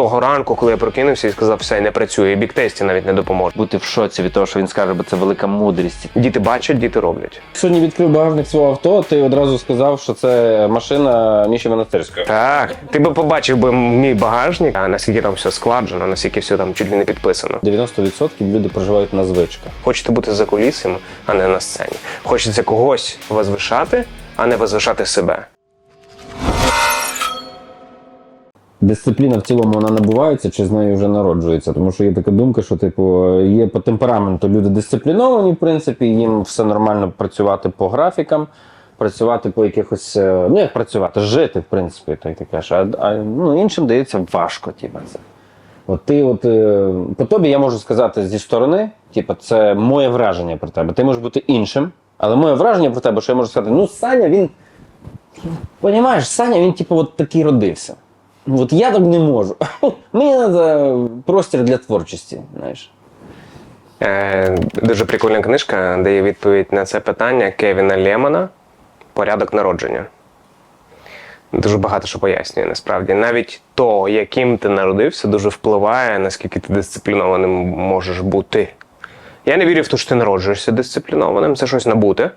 Того ранку, коли я прокинувся і сказав, все, не працює, і бік-тесті навіть не допоможе. Бути в шоці від того, що він скаже, бо це велика мудрість. Діти бачать, діти роблять. Сьогодні відкрив багажник свого авто, ти одразу сказав, що це машина Міші Монастирської. Так, ти би побачив би мій багажник, а наскільки там все складжено, наскільки все там чуть ли не підписано. 90% люди проживають на звичках. Хочете бути за кулісами, а не на сцені. Хочеться когось возвишати, а не возвишати себе. Дисципліна в цілому вона набувається чи з нею вже народжується? Тому що є така думка, що типу є по темпераменту люди дисципліновані, в принципі, їм все нормально працювати по графікам, працювати по якихось, е, ну як працювати, жити, в принципі, так ти кажеш. А, а ну, іншим дається важко, типу, це. От ти, от е, по тобі я можу сказати зі сторони, типу, це моє враження про тебе. Ти можеш бути іншим, але моє враження про тебе, що я можу сказати, ну Саня, він. Понімаєш, Саня, він, типу, от такий родився. Ну, От я так не можу. Мені треба простір для творчості, знаєш. Е, дуже прикольна книжка, де є відповідь на це питання Кевіна Лемона Порядок народження. Дуже багато що пояснює насправді. Навіть то, яким ти народився, дуже впливає, наскільки ти дисциплінованим можеш бути. Я не вірю в те, що ти народжуєшся дисциплінованим, це щось набуте.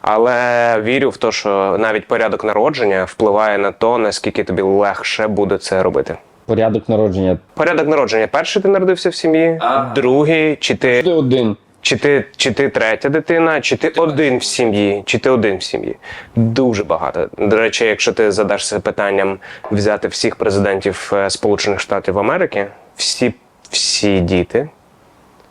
Але вірю в те, що навіть порядок народження впливає на то, наскільки тобі легше буде це робити. Порядок народження. Порядок народження. Перший ти народився в сім'ї, другий, чи ти Ти один. чи ти, чи ти третя дитина, чи ти один в сім'ї, чи ти один в сім'ї. Дуже багато. До речі, якщо ти задашся питанням взяти всіх президентів е, Сполучених Штатів Америки, всі, всі діти,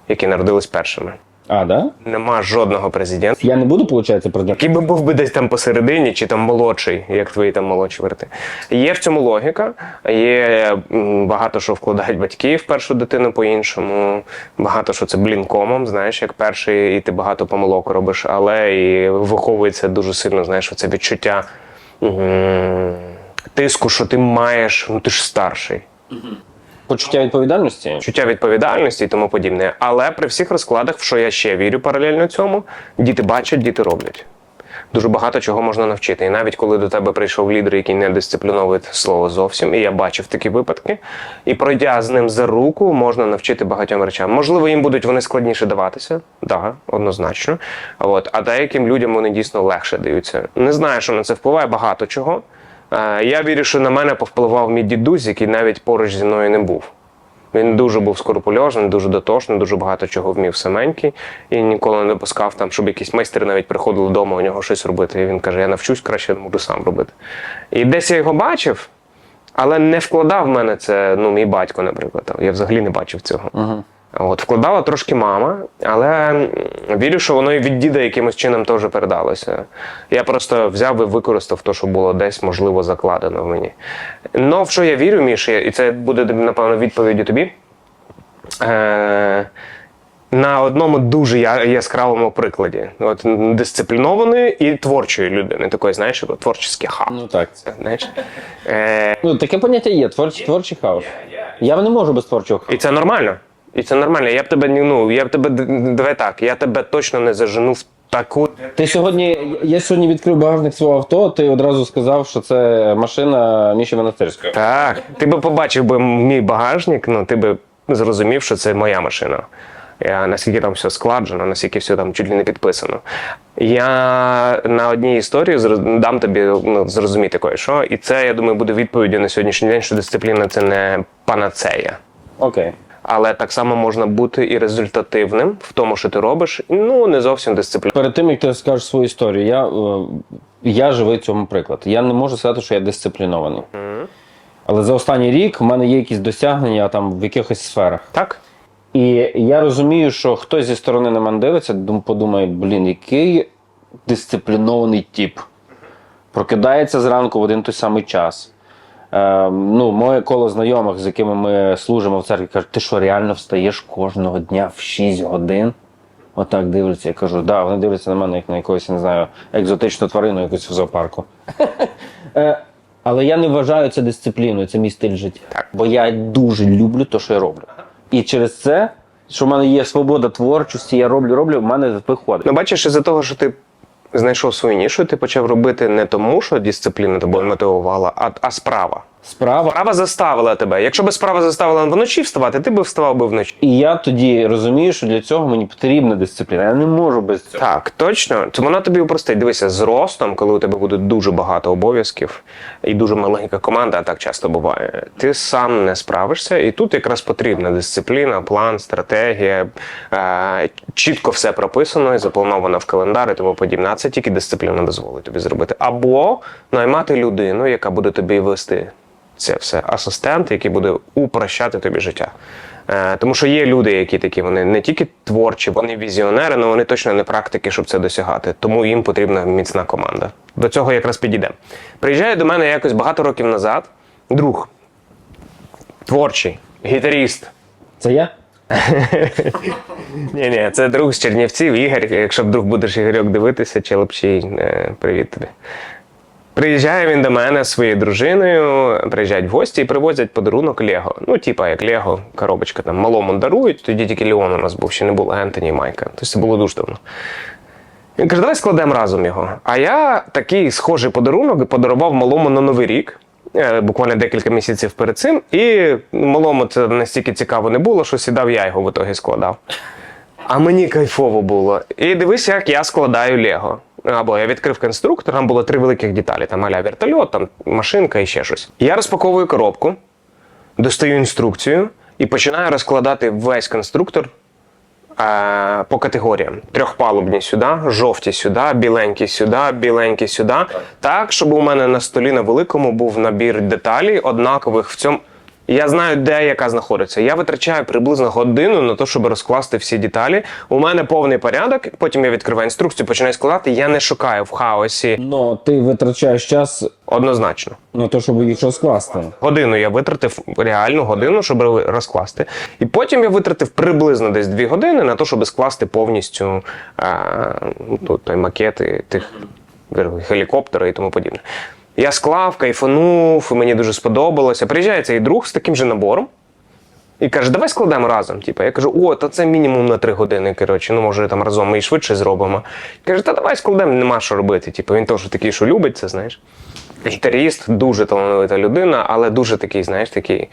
які народились першими. А, да? Нема жодного президента, Я не буду, виходить, президентом? який би був би десь там посередині, чи там молодший, як твої там молодші брати. Є в цьому логіка, є багато що вкладають батьки в першу дитину по-іншому. Багато що це блінкомом, знаєш, як перший, і ти багато помилок робиш, але і виховується дуже сильно, знаєш, це відчуття тиску, що ти маєш, ну ти ж старший. Почуття відповідальності? Відчуття відповідальності і тому подібне. Але при всіх розкладах, в що я ще вірю паралельно цьому, діти бачать, діти роблять. Дуже багато чого можна навчити. І навіть коли до тебе прийшов лідер, який не дисципліновує слово зовсім, і я бачив такі випадки, і пройдя з ним за руку, можна навчити багатьом речам. Можливо, їм будуть вони складніше даватися, да, однозначно. От, а деяким людям вони дійсно легше даються. Не знаю, що на це впливає багато чого. Е, Я вірю, що на мене повпливав мій дідусь, який навіть поруч зі мною не був. Він дуже був скрупульозний, дуже дотошний, дуже багато чого вмів саменький і ніколи не допускав там, щоб якісь майстри навіть приходили вдома у нього щось робити. І він каже: Я навчусь краще, можу сам робити. І десь я його бачив, але не вкладав в мене це, ну, мій батько, наприклад. Я взагалі не бачив цього. Угу. От, вкладала трошки мама, але вірю, що воно і від діда якимось чином теж передалося. Я просто взяв і використав те, що було десь, можливо, закладено в мені. Ну, в що я вірю, Міша, і це буде, напевно, відповіді тобі. Е- на одному дуже яскравому прикладі. От дисциплінованої і творчої людини. Такої, знаєш, творчий хаос. Ну так. Знаєш? Е- Ну, таке поняття є, творчий, творчий хаос. Я не можу без творчого хаосу. І це нормально. І це нормально. Я б тебе ну, я б тебе давай так, я тебе точно не зажену в таку. Ти сьогодні, я сьогодні відкрив багажник свого авто, ти одразу сказав, що це машина Міші Монастирської. Так, ти би побачив би мій багажник, ну ти би зрозумів, що це моя машина. Я, наскільки там все складжено, наскільки все там чуть ли не підписано. Я на одній історії дам тобі ну, зрозуміти кое-що. І це, я думаю, буде відповіддю на сьогоднішній день, що дисципліна це не панацея. Окей. Але так само можна бути і результативним в тому, що ти робиш, ну не зовсім дисциплінованим. Перед тим, як ти скажеш свою історію, я, е, я живий цьому приклад. Я не можу сказати, що я дисциплінований. Але за останній рік в мене є якісь досягнення там в якихось сферах. Так? І я розумію, що хтось зі сторони на мене дивиться, подумає, блін, який дисциплінований тип. Прокидається зранку в один той самий час. Е, ну, моє коло знайомих, з якими ми служимо в церкві, кажуть, ти що, реально встаєш кожного дня в 6 годин? Отак дивляться. Я кажу, да, вони дивляться на мене як на якогось, не знаю, екзотичну тварину якусь в зоопарку. Е, Але я не вважаю це дисципліною, це мій стиль життя. Так. Бо я дуже люблю те, що я роблю. І через це, що в мене є свобода творчості, я роблю, роблю, в мене виходить. Ну, бачиш, із-за того, що ти знайшов свою нішу, ти почав робити не тому, що дисципліна тобою мотивувала, а, а справа. Справа. Справа заставила тебе. Якщо би справа заставила вночі вставати, ти би вставав би вночі. І я тоді розумію, що для цього мені потрібна дисципліна. Я не можу без цього. Так, точно. Це вона тобі упростить. Дивися, з ростом, коли у тебе буде дуже багато обов'язків і дуже маленька команда, а так часто буває, ти сам не справишся. І тут якраз потрібна дисципліна, план, стратегія, е, чітко все прописано і заплановано в календар і тому подібне. А це тільки дисципліна дозволить тобі зробити. Або наймати людину, яка буде тобі вести це все. Асистент, який буде упрощати тобі життя. Е, Тому що є люди, які такі, вони не тільки творчі, вони візіонери, але вони точно не практики, щоб це досягати. Тому їм потрібна міцна команда. До цього якраз підійде. Приїжджає до мене якось багато років назад друг, творчий, гітаріст. Це я? Ні, ні, це друг з Чернівців, Ігор. Якщо вдруг будеш Ігорьок дивитися, челепчий, е, привіт тобі. Приїжджає він до мене зі своєю дружиною, приїжджають в гості і привозять подарунок Лего. Ну, типа як Лего, коробочка там малому дарують, тоді тільки Леон у нас був, ще не було Ентоні і Майка. Тобто це було дуже давно. Він каже, давай складемо разом його. А я такий схожий подарунок подарував малому на Новий рік. е, Буквально декілька місяців перед цим, і малому це настільки цікаво не було, що сідав я його в ітогі складав. А мені кайфово було. І дивись, як я складаю Лего. Або я відкрив конструктор, там було три великих деталі: там аля вертольот, там машинка і ще щось. Я розпаковую коробку, достаю інструкцію і починаю розкладати весь конструктор е, по категоріям: трьохпалубні сюди, жовті сюди, біленькі сюди, біленькі сюди. Так, щоб у мене на столі на великому був набір деталей, однакових в цьому. Я знаю, де яка знаходиться. Я витрачаю приблизно годину на те, щоб розкласти всі деталі. У мене повний порядок. Потім я відкриваю інструкцію, починаю складати. Я не шукаю в хаосі Ну, ти витрачаєш час однозначно. на те, щоб їх розкласти. Годину я витратив реальну годину, щоб розкласти. І потім я витратив приблизно десь дві години на те, щоб скласти повністю е, ну, той макети тих гелікоптера і тому подібне. Я склав, кайфанув, і мені дуже сподобалося. Приїжджає цей друг з таким же набором. І каже, давай складемо разом. Типу, я кажу, о, та це мінімум на три години. Коротше, ну може там разом ми і швидше зробимо. Каже, та давай складемо, нема що робити. Типу, він теж такий, що любить це, знаєш. Гітаріст, дуже талановита людина, але дуже такий, знаєш, такий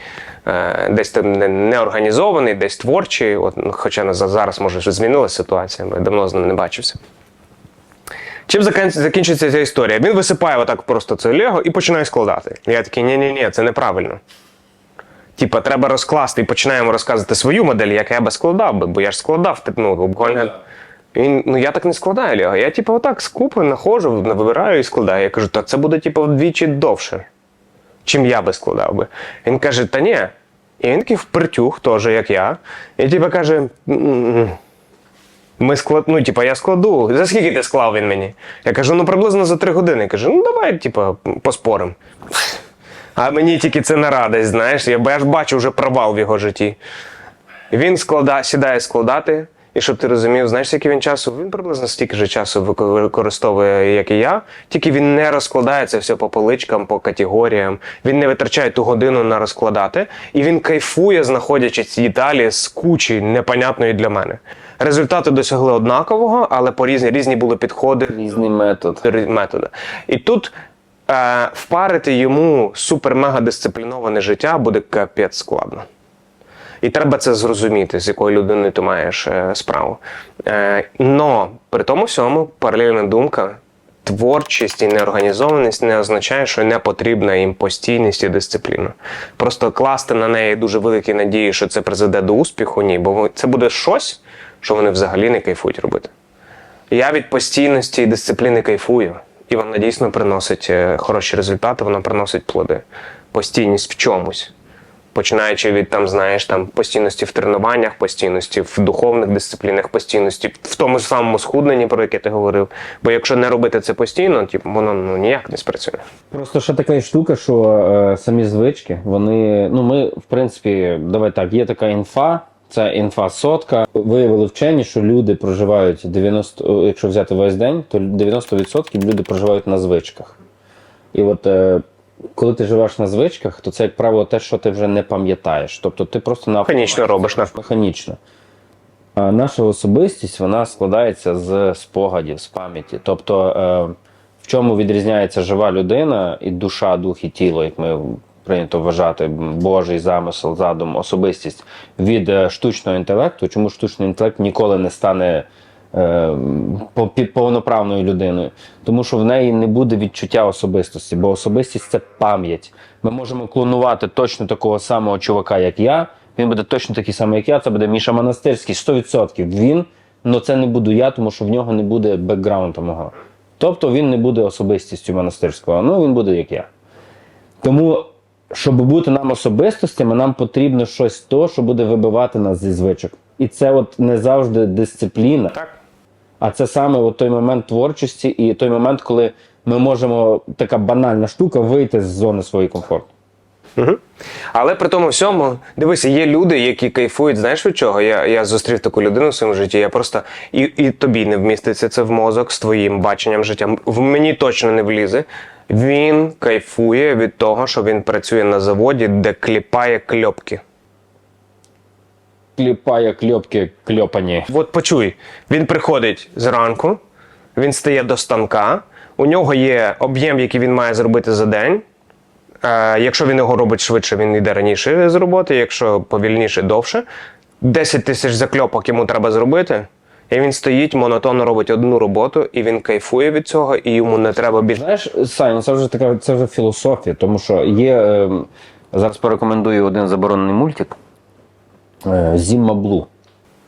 е, десь там неорганізований, десь творчий. От, ну, хоча зараз може змінилася ситуація, давно з ним не бачився. Чим закін- закінчиться ця історія? Він висипає отак просто це Лего і починає складати. Я такий, ні-ні-ні, це неправильно. Типа, треба розкласти і починаємо розказувати свою модель, як я би складав би, бо я ж складав ну, буквально. Він, ну я так не складаю Лего. Я типу отак з купи находжу, вибираю і складаю. Я кажу, та це буде типу вдвічі довше, чим я би складав би. Він каже, та ні. І він такий впритюх, теж, як я. І типу каже: «М-м-м, ми склад... ну, типу, я складу. За скільки ти склав він мені? Я кажу, ну приблизно за три години. Кажу, ну давай, типу, поспорим. А мені тільки це не радість, знаєш, я, бо я ж бачу вже провал в його житті. Він склада, сідає складати, і щоб ти розумів, знаєш, скільки він часу? Він приблизно стільки ж часу використовує, як і я, тільки він не розкладає це все по поличкам, по категоріям. Він не витрачає ту годину на розкладати, і він кайфує, знаходячи ці деталі з кучі непонятної для мене. Результати досягли однакового, але по різні різні були підходи Різний метод. методи. І тут е, впарити йому супер-мега дисципліноване життя буде капець складно. І треба це зрозуміти, з якою людиною ти маєш е, справу. Е, но при тому всьому паралельна думка. Творчість і неорганізованість не означає, що не потрібна їм постійність і дисципліна. Просто класти на неї дуже великі надії, що це призведе до успіху, ні, бо це буде щось, що вони взагалі не кайфують робити. Я від постійності і дисципліни кайфую, і вона дійсно приносить е, хороші результати, вона приносить плоди. Постійність в чомусь. Починаючи від там, знаєш, там постійності в тренуваннях, постійності в духовних дисциплінах, постійності в тому ж самому схудненні, про яке ти говорив. Бо якщо не робити це постійно, типу, воно ну, ніяк не спрацює. Просто ще така штука, що е, самі звички, вони. Ну, ми, в принципі, давай так, є така інфа, це інфа сотка. Виявили вчені, що люди проживають 90, о, якщо взяти весь день, то 90% люди проживають на звичках. І от е, коли ти живеш на звичках, то це, як правило, те, що ти вже не пам'ятаєш. Тобто ти просто на Механічно робиш на механічно. А наша особистість вона складається з спогадів, з пам'яті. Тобто, е, в чому відрізняється жива людина і душа, дух і тіло, як ми прийнято вважати Божий замисел, задум, особистість від е, штучного інтелекту. Чому штучний інтелект ніколи не стане повноправною людиною? Тому що в неї не буде відчуття особистості, бо особистість це пам'ять. Ми можемо клонувати точно такого самого чувака, як я. Він буде точно такий самий, як я. Це буде Міша Монастирський, 100%. Він, але це не буду я, тому що в нього не буде бекграунду мого. Тобто він не буде особистістю монастирського, ну він буде як я. Тому, щоб бути нам особистостями, нам потрібно щось то, що буде вибивати нас зі звичок. І це от не завжди дисципліна, Так. А це саме от той момент творчості і той момент, коли ми можемо, така банальна штука, вийти з зони своєї комфорту. Угу. Але при тому всьому, дивися, є люди, які кайфують, знаєш від чого? Я, я зустрів таку людину в своєму житті. Я просто і, і тобі не вміститься це в мозок з твоїм баченням життя. В мені точно не влізе. Він кайфує від того, що він працює на заводі, де кліпає кльопки. Кліпає кльопки кльопані. От почуй, він приходить зранку, він стає до станка, у нього є об'єм, який він має зробити за день. Е, якщо він його робить швидше, він йде раніше з роботи, якщо повільніше довше. 10 тисяч закльопок йому треба зробити. І він стоїть, монотонно робить одну роботу, і він кайфує від цього, і йому не треба більше. Знаєш, Саня, це вже така це вже філософія, тому що є. е, зараз порекомендую один заборонений мультик Зімма Блу.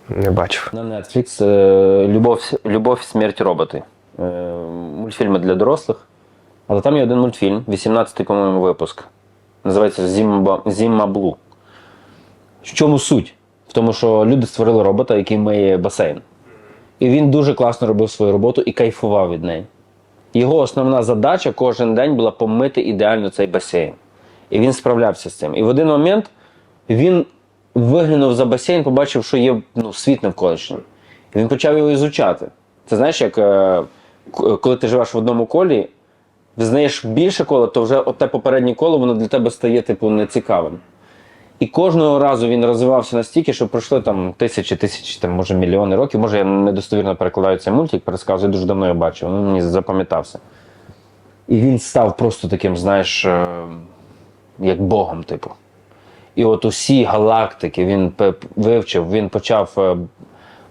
Не бачив. На Netflix е, Любов, Любов, смерть, роботи. Е, Мультфільми для дорослих. Але там є один мультфільм, 18-й, по-моєму, випуск. Називається Зімба, Зімма Блу. В чому суть? В тому, що люди створили робота, який миє басейн. І він дуже класно робив свою роботу і кайфував від неї. Його основна задача кожен день була помити ідеально цей басейн. І він справлявся з цим. І в один момент він виглянув за басейн, побачив, що є ну, світ навколишній. І він почав його ізучати. Це знаєш, як е, коли ти живеш в одному колі, взнаєш більше кола, то вже те попереднє коло воно для тебе стає типу нецікавим. І кожного разу він розвивався настільки, що пройшло там тисячі, тисячі, там, може мільйони років. Може, я недостовірно перекладаю цей мультик, пересказую, дуже давно я бачив, він мені запам'ятався. І він став просто таким, знаєш, е, як Богом, типу. І от усі галактики він вивчив, він почав е,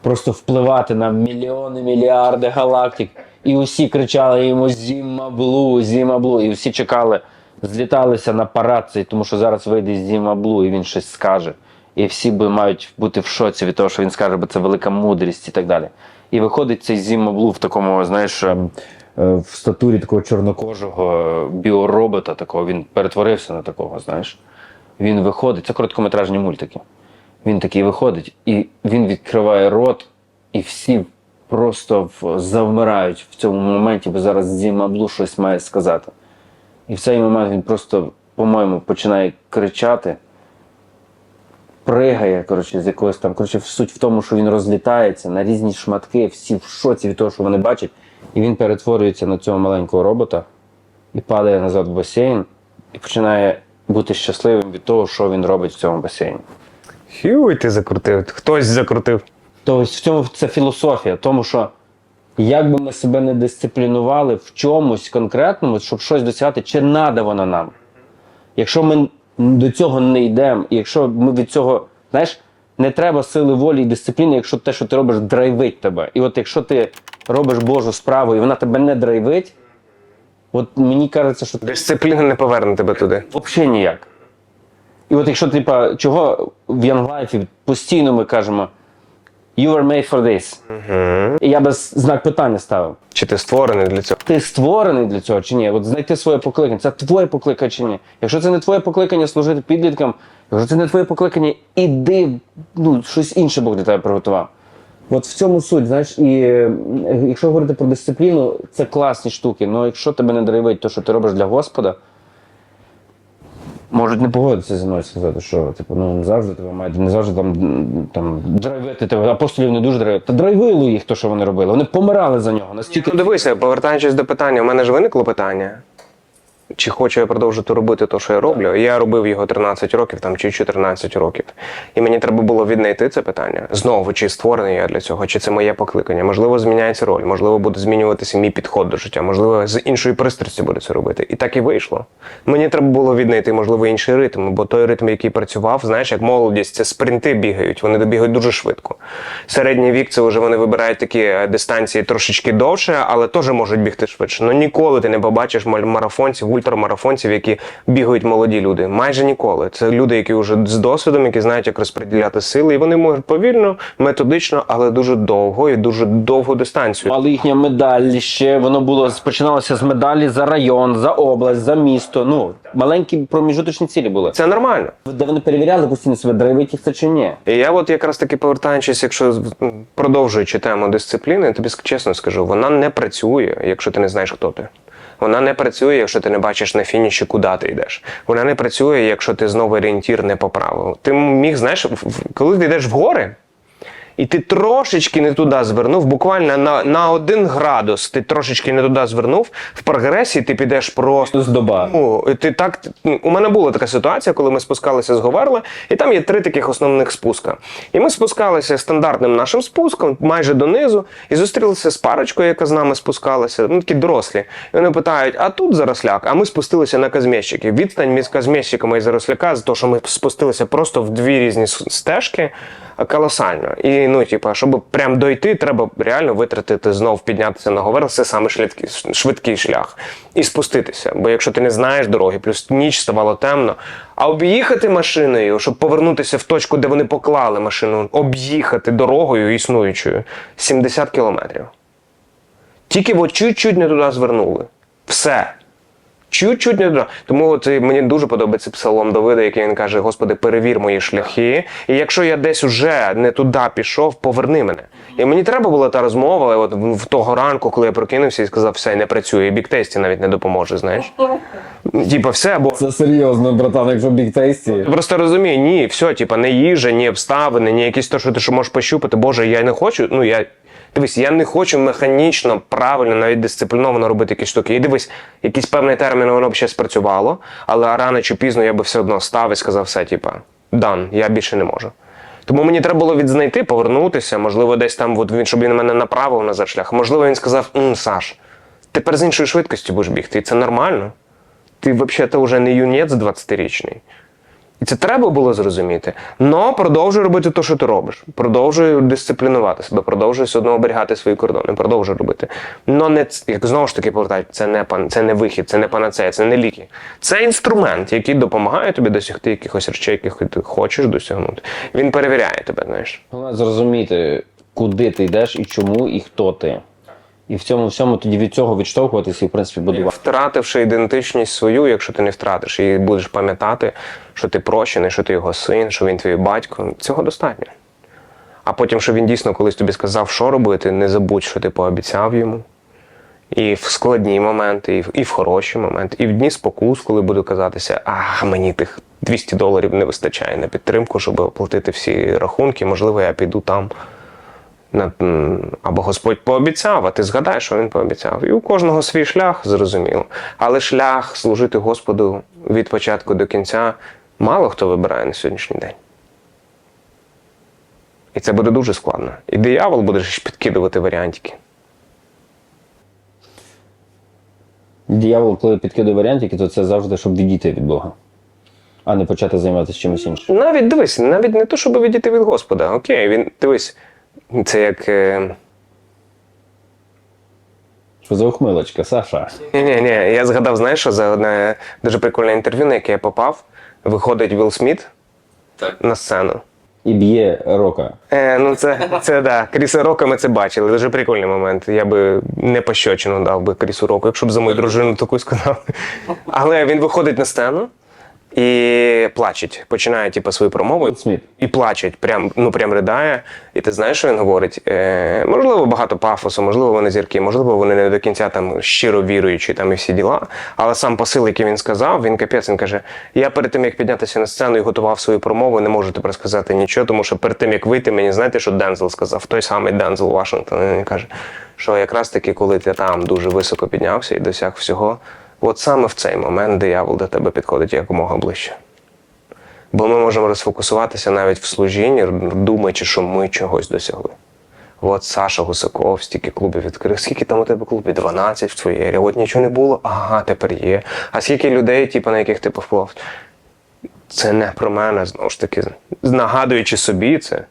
просто впливати на мільйони, мільярди галактик. І усі кричали йому Зіма Блу, Зіма Блу. І всі чекали, зліталися на парад тому що зараз вийде Зіма Блу, і він щось скаже. І всі би мають бути в шоці від того, що він скаже, бо це велика мудрість і так далі. І виходить цей Зіма Блу в такому, знаєш, ем, е, в статурі такого чорнокожого е, біоробота, такого він перетворився на такого, знаєш. Він виходить, це короткометражні мультики. Він такий виходить, і він відкриває рот, і всі просто завмирають в цьому моменті, бо зараз Зіма Блу щось має сказати. І в цей момент він просто, по-моєму, починає кричати, пригає, коротше, з якогось там. Коротше, суть в тому, що він розлітається на різні шматки, всі в шоці від того, що вони бачать, і він перетворюється на цього маленького робота і падає назад в басейн, і починає бути щасливим від того, що він робить в цьому басейні. Хюй, ти закрутив. Хтось закрутив. Тобто в цьому це філософія, тому що як би ми себе не дисциплінували в чомусь конкретному, щоб щось досягати, чи надо воно нам. Якщо ми до цього не йдемо, і якщо ми від цього, знаєш, не треба сили волі і дисципліни, якщо те, що ти робиш, драйвить тебе. І от якщо ти робиш Божу справу і вона тебе не драйвить, от мені кажеться, що Дисципліна не поверне тебе туди. Взагалі ніяк. І от якщо, типа, чого в Young Life постійно ми кажемо You were made for this. І я би знак питання ставив. Чи ти створений для цього? Ти створений для цього чи ні? От знайти своє покликання. Це твоє покликання чи ні? Якщо це не твоє покликання служити підліткам, якщо це не твоє покликання, іди, ну, щось інше Бог для тебе приготував. От в цьому суть, знаєш, і якщо говорити про дисципліну, це класні штуки. але якщо тебе не драйвить те, що ти робиш для Господа, можуть не погодитися зі мною сказати, що типу, ну не завжди тебе мають, не завжди там, там драйвити тебе. Апостолів не дуже драйвити. Та драйвило їх то, що вони робили. Вони помирали за нього. Настільки Ну дивися, повертаючись до питання, у мене ж виникло питання. Чи хочу я продовжити робити те, що я роблю. Я робив його 13 років там, чи 14 років. І мені треба було віднайти це питання. Знову, чи створений я для цього, чи це моє покликання. Можливо, зміняється роль, можливо, буде змінюватися мій підход до життя, можливо, з іншої пристрасті буде це робити. І так і вийшло. Мені треба було віднайти, можливо, інший ритм, бо той ритм, який працював, знаєш, як молодість, це спринти бігають, вони добігають дуже швидко. Середній вік це вже вони вибирають такі е, дистанції трошечки довше, але теж можуть бігти швидше. Ну ніколи ти не побачиш марафонців, ультрамарафонців, які бігають молоді люди. Майже ніколи. Це люди, які вже з досвідом, які знають, як розподіляти сили, і вони можуть повільно, методично, але дуже довго і дуже довгу дистанцію. Але їхня медаль ще воно було починалося з медалі за район, за область, за місто. Ну маленькі проміжуточні цілі були. Це нормально. Де вони перевіряли постійно себе, драйвить їх це чи ні. І я от якраз таки повертаючись, якщо продовжуючи тему дисципліни, тобі чесно скажу, вона не працює, якщо ти не знаєш, хто ти. Вона не працює, якщо ти не бачиш на фініші, куди ти йдеш. Вона не працює, якщо ти знову орієнтір не поправив. Ти міг, знаєш, коли ти йдеш в гори, і ти трошечки не туди звернув, буквально на, на один градус ти трошечки не туди звернув, в прогресії ти підеш просто Здоба. Ну, ти так, у мене була така ситуація, коли ми спускалися з Говерли, і там є три таких основних спуска. І ми спускалися стандартним нашим спуском, майже донизу, і зустрілися з парочкою, яка з нами спускалася, ну такі дорослі. І вони питають: а тут заросляк? А ми спустилися на казмєщики. Відстань між казмєщиками і заросляка, з того, що ми спустилися просто в дві різні стежки. Колосально. І ну, типа, щоб прям дойти, треба реально витратити знов піднятися на Говерл, це саме швидкий, швидкий шлях. І спуститися. Бо якщо ти не знаєш дороги, плюс ніч ставало темно, а об'їхати машиною, щоб повернутися в точку, де вони поклали машину, об'їхати дорогою існуючою 70 кілометрів. Тільки от чуть-чуть не туди звернули. Все. Чуть-чуть не. Тому от мені дуже подобається псалом Давида, який він каже: Господи, перевір мої шляхи. І якщо я десь уже не туди пішов, поверни мене. І мені треба була та розмова, от в того ранку, коли я прокинувся і сказав, все, не працює, і біктесті навіть не допоможе, знаєш. Типа, все, бо Це серйозно, братан, якщо бік тейсті. Просто розумію, ні, все, типа, не їжа, ні обставини, ні якісь то, що ти що можеш пощупати. Боже, я не хочу. Ну я дивись, я не хочу механічно, правильно, навіть дисципліновано робити якісь штуки. І дивись, якийсь певний термін воно б ще спрацювало, але рано чи пізно я би все одно став і сказав все, типа, дан, я більше не можу. Тому мені треба було відзнайти, повернутися, можливо, десь там, от він, щоб він мене направив назад шлях. Можливо, він сказав: «М, Саш, тепер з іншою швидкістю будеш бігти, і це нормально. Ти взагалі вже не юнець 20-річний. Це треба було зрозуміти. Но продовжуй робити те, що ти робиш. Продовжуй дисциплінувати себе, продовжуй все одно оберігати свої кордони, продовжуй робити. Но не як знову ж таки повертають, це не пан, це не вихід, це не панацея, це не ліки. Це інструмент, який допомагає тобі досягти якихось речей, яких ти хочеш досягнути. Він перевіряє тебе, знаєш. Зрозуміти, куди ти йдеш і чому, і хто ти. І в цьому всьому тоді від цього відштовхуватися і, в принципі, будувати. Втративши ідентичність свою, якщо ти не втратиш і будеш пам'ятати, що ти прощений, що ти його син, що він твій батько, цього достатньо. А потім, що він дійсно колись тобі сказав, що робити, не забудь, що ти пообіцяв йому. І в складні моменти, і в, і в хороші моменти, і в дні спокус, коли буде казатися, а мені тих 200 доларів не вистачає на підтримку, щоб оплатити всі рахунки, можливо, я піду там. Або Господь пообіцяв, а ти згадай, що він пообіцяв. І у кожного свій шлях, зрозуміло. Але шлях служити Господу від початку до кінця мало хто вибирає на сьогоднішній день. І це буде дуже складно. І диявол буде ж підкидувати варіантики. Діявол, коли підкидає варіантики, то це завжди, щоб відійти від Бога, а не почати займатися чимось іншим. Навіть дивись, навіть не то, щоб відійти від Господа. Окей, він дивись, це як. Е... Що за ухмилочка, Саша? Ні, ні, ні. Я згадав, знаєш, що за одне дуже прикольне інтерв'ю, на яке я попав, виходить Вілл Сміт на сцену. І б'є рока. Е, ну це, це да. Кріса Рока ми це бачили. Дуже прикольний момент. Я би не пощочину дав би Крісу Року, якщо б за мою дружину таку сказав. Але він виходить на сцену і плачеть. Починає типу, свою промову. І плачеть, прям, ну прям ридає. І ти знаєш, що він говорить? Е, можливо, багато пафосу, можливо, вони зірки, можливо, вони не до кінця там щиро віруючі там і всі діла. Але сам посил, який він сказав, він капець, він каже: я перед тим, як піднятися на сцену і готував свою промову, не можу тепер сказати нічого, тому що перед тим, як вийти, мені знаєте, що Дензел сказав, той самий Дензел Вашингтон. Він каже, що якраз таки, коли ти там дуже високо піднявся і досяг всього. От саме в цей момент диявол до тебе підходить якомога ближче. Бо ми можемо розфокусуватися навіть в служінні, думаючи, що ми чогось досягли. От Саша Гусаков, стільки клубів відкрив. Скільки там у тебе клубів? 12 в твоїй ері. От нічого не було, ага, тепер є. А скільки людей, типу, на яких ти повпливав? Це не про мене, знову ж таки, нагадуючи собі це.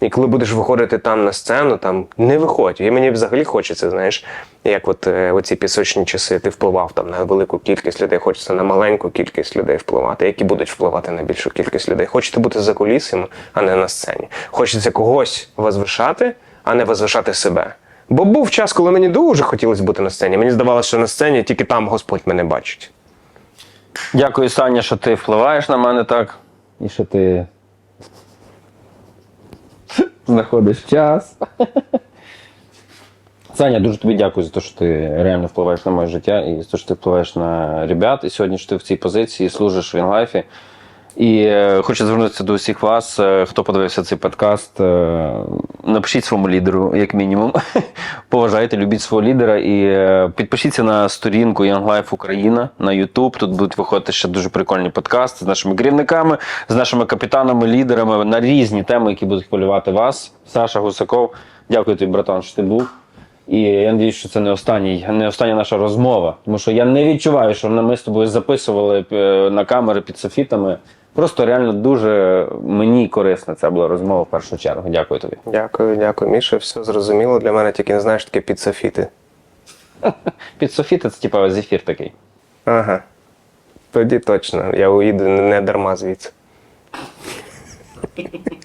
І коли будеш виходити там на сцену, там не виходь. І мені взагалі хочеться, знаєш, як от е, оці пісочні часи, ти впливав там на велику кількість людей, хочеться на маленьку кількість людей впливати, які будуть впливати на більшу кількість людей. Хочете бути за кулісами, а не на сцені. Хочеться когось возвишати, а не возвишати себе. Бо був час, коли мені дуже хотілося бути на сцені. Мені здавалося, що на сцені тільки там Господь мене бачить. Дякую, Саня, що ти впливаєш на мене так. І що ти знаходиш час. Саня, дуже тобі дякую за те, що ти реально впливаєш на моє життя і за те, що ти впливаєш на ребят. І сьогодні що ти в цій позиції служиш в інлайфі. І е, хочу звернутися до усіх вас, е, хто подивився цей подкаст. Е, напишіть своєму лідеру, як мінімум. Поважайте, любіть свого лідера і підпишіться на сторінку Young Life Україна на YouTube. Тут будуть виходити ще дуже прикольні подкасти з нашими керівниками, з нашими капітанами, лідерами на різні теми, які будуть хвилювати вас. Саша Гусаков, дякую тобі, братан, що ти був. І я надіюсь, що це не останній, не остання наша розмова. Тому що я не відчуваю, що ми з тобою записували на камери під софітами. Просто реально дуже мені корисна ця була розмова в першу чергу. Дякую тобі. Дякую, дякую, Міша. Все зрозуміло для мене, тільки не знаєш таке підсофіти. підсофіти це типа зефір такий. Ага. Тоді точно. Я уїду не дарма звідси.